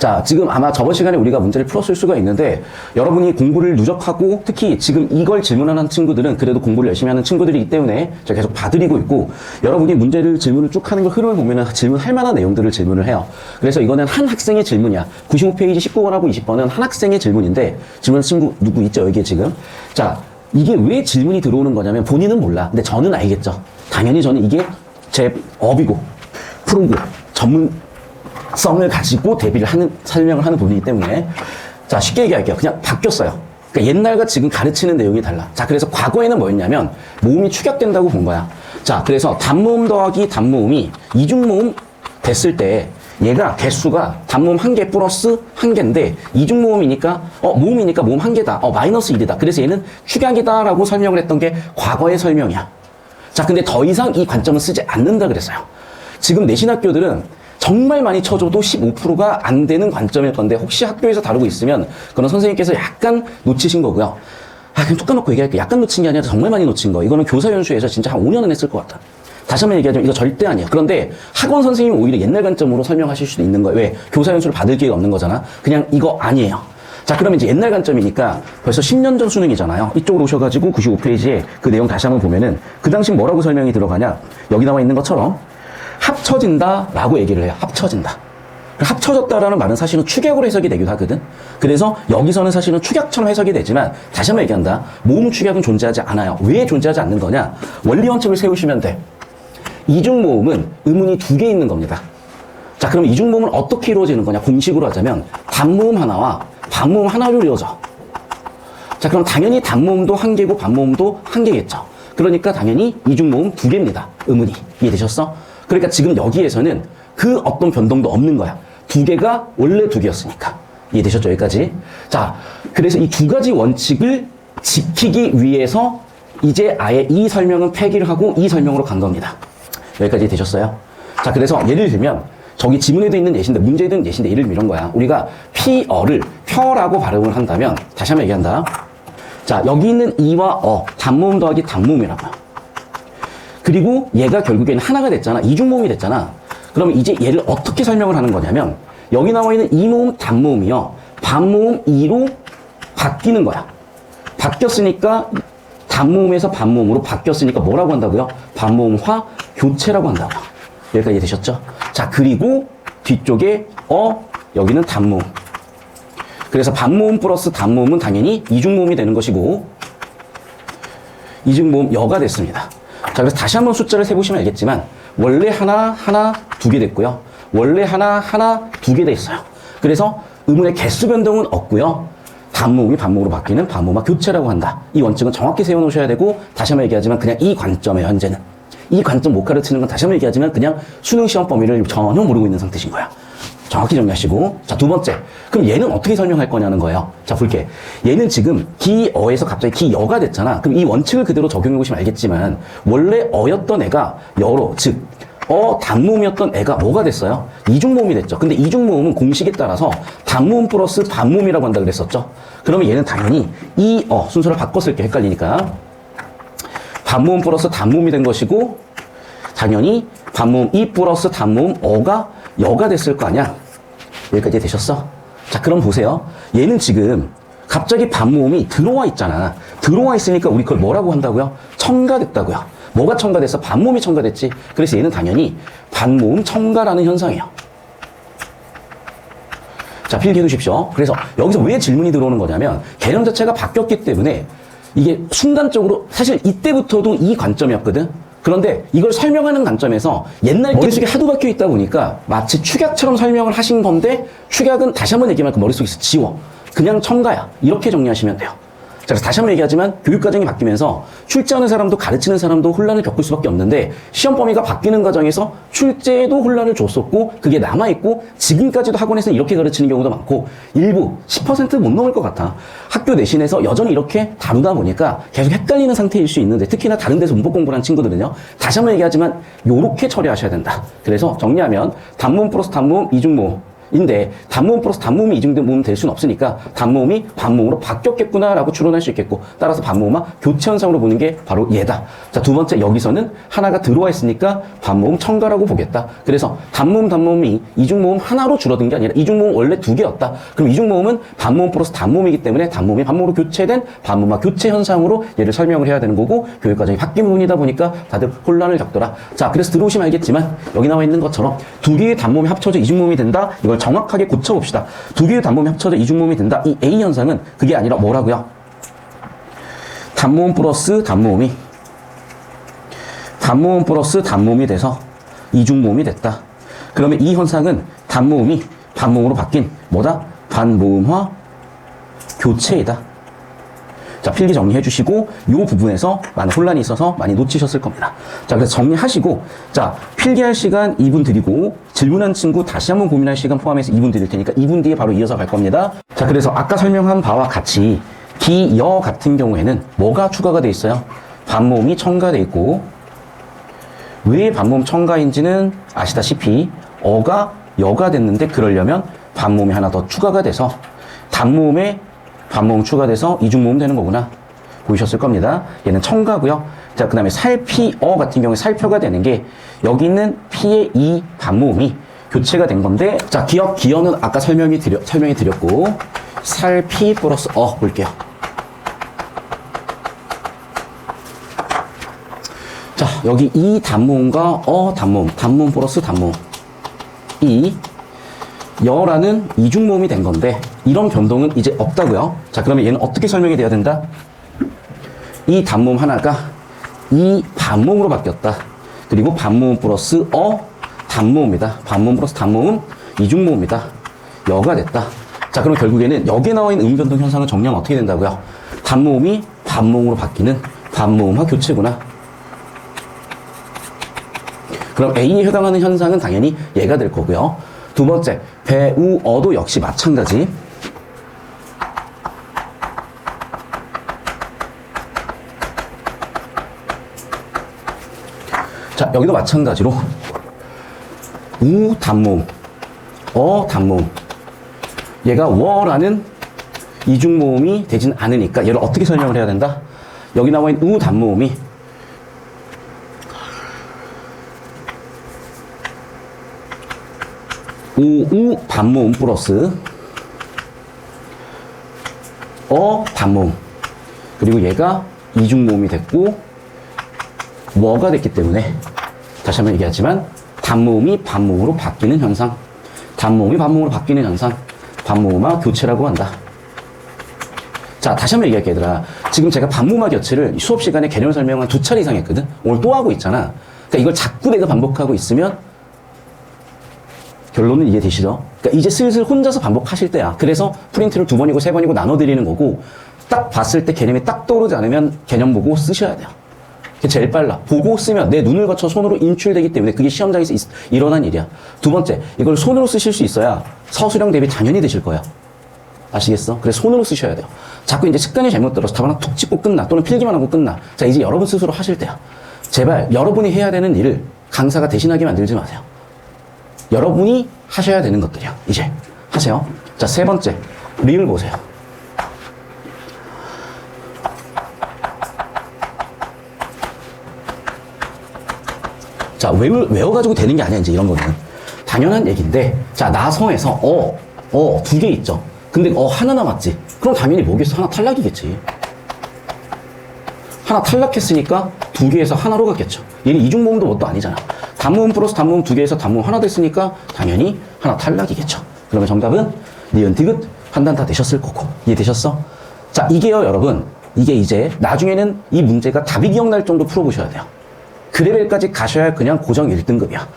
자, 지금 아마 저번 시간에 우리가 문제를 풀었을 수가 있는데 여러분이 공부를 누적하고 특히 지금 이걸 질문하는 친구들은 그래도 공부를 열심히 하는 친구들이기 때문에 제가 계속 봐드리고 있고 여러분이 문제를 질문을 쭉 하는 걸 흐름을 보면은 질문할 만한 내용들을 질문을 해요. 그래서 이거는 한 학생의 질문이야. 95페이지 19번하고 20번은 한 학생의 질문인데 질문하는 친구 누구 있죠? 여기에 지금. 자, 이게 왜 질문이 들어오는 거냐면 본인은 몰라. 근데 저는 알겠죠. 당연히 저는 이게 제 업이고 프로고 전문 성을 가지고 대비를 하는 설명을 하는 부분이기 때문에 자 쉽게 얘기할게요. 그냥 바뀌었어요. 그러니까 옛날과 지금 가르치는 내용이 달라. 자 그래서 과거에는 뭐였냐면 모음이 축약된다고 본 거야. 자 그래서 단모음 더하기 단모음이 이중모음 됐을 때 얘가 개수가 단모음 한 개 플러스 한 개인데 이중 모음이니까 어 모음이니까 모음 한 개다. 어 마이너스 1이다. 그래서 얘는 축약이다라고 설명을 했던 게 과거의 설명이야. 자, 근데 더 이상 이 관점을 쓰지 않는다 그랬어요. 지금 내신 학교들은 정말 많이 쳐줘도 15%가 안 되는 관점일 건데 혹시 학교에서 다루고 있으면 그런 선생님께서 약간 놓치신 거고요. 아, 그냥 뚝 까놓고 얘기할게요. 약간 놓친 게 아니라 정말 많이 놓친 거. 이거는 교사 연수에서 진짜 한 5년은 했을 것 같아. 다시 한번 얘기하자면 이거 절대 아니에요. 그런데 학원 선생님은 오히려 옛날 관점으로 설명하실 수도 있는 거예요. 왜? 교사 연수를 받을 기회가 없는 거잖아. 그냥 이거 아니에요. 자, 그러면 이제 옛날 관점이니까 벌써 10년 전 수능이잖아요. 이쪽으로 오셔가지고 95페이지에 그 내용 다시 한번 보면은 그 당시 뭐라고 설명이 들어가냐. 여기 나와 있는 것처럼 합쳐진다 라고 얘기를 해요. 합쳐진다. 합쳐졌다라는 말은 사실은 축약으로 해석이 되기도 하거든. 그래서 여기서는 사실은 축약처럼 해석이 되지만 다시 한번 얘기한다. 모음 축약은 존재하지 않아요. 왜 존재하지 않는 거냐? 원리 원칙을 세우시면 돼. 이중 모음은 의문이 두 개 있는 겁니다. 자, 그럼 이중 모음은 어떻게 이루어지는 거냐? 공식으로 하자면 단모음 하나와 반모음 하나로 이루어져. 자, 그럼 당연히 단모음도 한 개고 반모음도 한 개겠죠. 그러니까 당연히 이중 모음 두 개입니다. 의문이. 이해되셨어? 그러니까 지금 여기에서는 그 어떤 변동도 없는 거야. 두 개가 원래 두 개였으니까. 이해되셨죠? 여기까지. 자, 그래서 이 두 가지 원칙을 지키기 위해서 이제 아예 이 설명은 폐기를 하고 이 설명으로 간 겁니다. 여기까지 되셨어요? 자, 그래서 예를 들면 저기 지문에도 있는 예시인데 문제에도 있는 예시인데 예를 들면 이런 거야. 우리가 피어를 펴라고 발음을 한다면 다시 한번 얘기한다. 자, 여기 있는 이와 어, 단모음 더하기 단모음이라고요. 그리고 얘가 결국에는 하나가 됐잖아. 이중모음이 됐잖아. 그러면 이제 얘를 어떻게 설명을 하는 거냐면 여기 나와 있는 이모음 단모음이요. 반모음 이로 바뀌는 거야. 바뀌었으니까 단모음에서 반모음으로 바뀌었으니까 뭐라고 한다고요? 반모음화 교체라고 한다고. 여기까지 되셨죠? 자, 그리고 뒤쪽에 어, 여기는 단모음. 그래서 반모음 플러스 단모음은 당연히 이중모음이 되는 것이고 이중모음 여가 됐습니다. 자, 그래서 다시 한번 숫자를 세보시면 알겠지만 원래 하나, 하나, 두 개 됐고요. 원래 하나, 하나, 두 개 됐어요. 그래서 의문의 개수 변동은 없고요. 단모음이 반모음으로 바뀌는 반모음화 교체라고 한다. 이 원칙은 정확히 세워놓으셔야 되고 다시 한번 얘기하지만 그냥 이 관점에 현재는 이 관점 못 가르치는 건 다시 한번 얘기하지만 그냥 수능 시험 범위를 전혀 모르고 있는 상태신 거야. 정확히 정리하시고. 자 두 번째. 그럼 얘는 어떻게 설명할 거냐는 거예요. 자 볼게. 얘는 지금 기어에서 갑자기 기여가 됐잖아. 그럼 이 원칙을 그대로 적용해 보시면 알겠지만 원래 어였던 애가 여로 즉 어 단모음이었던 애가 뭐가 됐어요? 이중모음이 됐죠. 근데 이중모음은 공식에 따라서 단모음 플러스 반모음이라고 한다 그랬었죠. 그러면 얘는 당연히 이 어 순서를 바꿨을 게. 헷갈리니까. 반모음 플러스 단모음이 된 것이고 당연히 반모음 이 플러스 단모음 어가 여가 됐을 거 아니야? 여기까지 되셨어? 자, 그럼 보세요. 얘는 지금 갑자기 반모음이 들어와 있잖아. 들어와 있으니까 우리 그걸 뭐라고 한다고요? 첨가됐다고요. 뭐가 첨가됐어? 반모음이 첨가됐지. 그래서 얘는 당연히 반모음 첨가라는 현상이에요. 자, 필기해 두십시오. 그래서 여기서 왜 질문이 들어오는 거냐면 개념 자체가 바뀌었기 때문에 이게 순간적으로 사실 이때부터도 이 관점이었거든. 그런데 이걸 설명하는 관점에서 옛날 머릿속에 하도 박혀 있다 보니까 마치 축약처럼 설명을 하신 건데 축약은 다시 한번 얘기하면 그 머릿속에서 지워. 그냥 첨가야. 이렇게 정리하시면 돼요. 자, 다시 한 번 얘기하지만 교육 과정이 바뀌면서 출제하는 사람도 가르치는 사람도 혼란을 겪을 수밖에 없는데 시험 범위가 바뀌는 과정에서 출제에도 혼란을 줬었고 그게 남아있고 지금까지도 학원에서 이렇게 가르치는 경우도 많고 일부 10%못 넘을 것 같아. 학교 내신에서 여전히 이렇게 다루다 보니까 계속 헷갈리는 상태일 수 있는데 특히나 다른 데서 문법 공부를 한 친구들은요. 다시 한 번 얘기하지만 요렇게 처리하셔야 된다. 그래서 정리하면 단문 플러스 단문 이중모 인데 단모음 플러스 단모음이 이중된 모음 될 수는 없으니까 단모음이 반모음으로 바뀌었겠구나라고 추론할 수 있겠고 따라서 반모음과 교체 현상으로 보는 게 바로 얘다. 자, 두 번째 여기서는 하나가 들어와 있으니까 반모음 첨가라고 보겠다. 그래서 단모음 단모음이 이중모음 하나로 줄어든 게 아니라 이중모음 원래 두 개였다. 그럼 이중모음은 반모음 플러스 단모음이기 때문에 단모음이 반모음으로 교체된 반모음과 교체 현상으로 얘를 설명을 해야 되는 거고 교육 과정이 바뀐 부분이다 보니까 다들 혼란을 겪더라. 자, 그래서 들어오시면 알겠지만 여기 나와 있는 것처럼 두 개의 단모음이 합쳐져 이중모음이 된다. 이걸 정확하게 고쳐봅시다. 두 개의 단모음이 합쳐져 이중모음이 된다. 이 A 현상은 그게 아니라 뭐라고요? 단모음 플러스 단모음이 단모음 플러스 단모음이 돼서 이중모음이 됐다. 그러면 이 현상은 단모음이 반모음으로 바뀐 뭐다? 반모음화 교체이다. 자, 필기 정리해 주시고, 이 부분에서 많은 혼란이 있어서 많이 놓치셨을 겁니다. 자, 그래서 정리하시고, 자, 필기할 시간 2분 드리고, 질문한 친구 다시 한번 고민할 시간 포함해서 2분 드릴 테니까 2분 뒤에 바로 이어서 갈 겁니다. 자, 그래서 아까 설명한 바와 같이, 기, 여 같은 경우에는 뭐가 추가가 돼 있어요? 반모음이 첨가돼 있고, 왜 반모음 첨가인지는 아시다시피, 어가 여가 됐는데, 그러려면 반모음이 하나 더 추가가 돼서, 단모음에 반모음 추가돼서 이중 모음 되는 거구나. 보이셨을 겁니다. 얘는 첨가고요. 자, 그 다음에 살피어 같은 경우에 살펴가 되는 게 여기 있는 피의 이 반모음이 교체가 된 건데 자, 기억, 기어는 아까 설명이 드려, 설명이 드렸고 살피 플러스 어 볼게요. 자, 여기 이 단모음과 어 단모음, 단모음 플러스 단모음. 이 여라는 이중모음이 된 건데 이런 변동은 이제 없다고요. 자, 그러면 얘는 어떻게 설명이 돼야 된다? 이 단모음 하나가 이 반모음으로 바뀌었다. 그리고 반모음 플러스 어 단모음이다. 반모음 플러스 단모음 이중모음이다. 여가 됐다. 자, 그럼 결국에는 여기에 나와 있는 음변동 현상을 정리하면 어떻게 된다고요? 단모음이 반모음으로 바뀌는 반모음화 교체구나. 그럼 A에 해당하는 현상은 당연히 얘가 될 거고요. 두 번째, 배우어도 역시 마찬가지. 자, 여기도 마찬가지로 우 단모음, 어 단모음. 얘가 워라는 이중 모음이 되진 않으니까 얘를 어떻게 설명을 해야 된다? 여기 나와 있는 우 단모음이 우우 반모음 플러스 어 반모음 그리고 얘가 이중 모음이 됐고 뭐가 됐기 때문에 다시 한번 얘기하지만 단모음이 반모음으로 바뀌는 현상 단모음이 반모음으로 바뀌는 현상 반모음화 교체라고 한다 자 다시 한번 얘기할게 얘들아 지금 제가 반모음화 교체를 수업 시간에 개념 설명을 두 차례 이상 했거든 오늘 또 하고 있잖아 그러니까 이걸 자꾸 내가 반복하고 있으면 결론은 이해되시죠? 그러니까 이제 슬슬 혼자서 반복하실 때야. 그래서 프린트를 두 번이고 세 번이고 나눠드리는 거고, 딱 봤을 때 개념이 딱 떠오르지 않으면 개념 보고 쓰셔야 돼요. 그게 제일 빨라. 보고 쓰면 내 눈을 거쳐 손으로 인출되기 때문에 그게 시험장에서 있- 일어난 일이야. 두 번째, 이걸 손으로 쓰실 수 있어야 서술형 대비 당연히 되실 거야. 아시겠어? 그래서 손으로 쓰셔야 돼요. 자꾸 이제 습관이 잘못 들어서 답 하나 툭 찍고 끝나. 또는 필기만 하고 끝나. 자, 이제 여러분 스스로 하실 때야. 제발 여러분이 해야 되는 일을 강사가 대신하게 만들지 마세요. 여러분이 하셔야 되는 것들이야. 이제 하세요. 자, 세 번째. 리을 보세요. 자, 외우, 외워가지고 되는 게 아니야, 이제 이런 거는. 당연한 얘기인데, 자, 나성에서 어, 어, 두 개 있죠. 근데 어, 하나 남았지. 그럼 당연히 뭐겠어? 하나 탈락이겠지. 하나 탈락했으니까 두 개에서 하나로 갔겠죠. 얘는 이중모음도 뭣도 아니잖아. 단모음 플러스 단모음 두 개에서 단모음 하나 됐으니까 당연히 하나 탈락이겠죠. 그러면 정답은 니은 디귿 판단 다 되셨을 거고. 이해되셨어? 자, 이게요, 여러분. 이게 이제 나중에는 이 문제가 답이 기억날 정도 풀어보셔야 돼요. 그 레벨까지 가셔야 그냥 고정 1등급이야.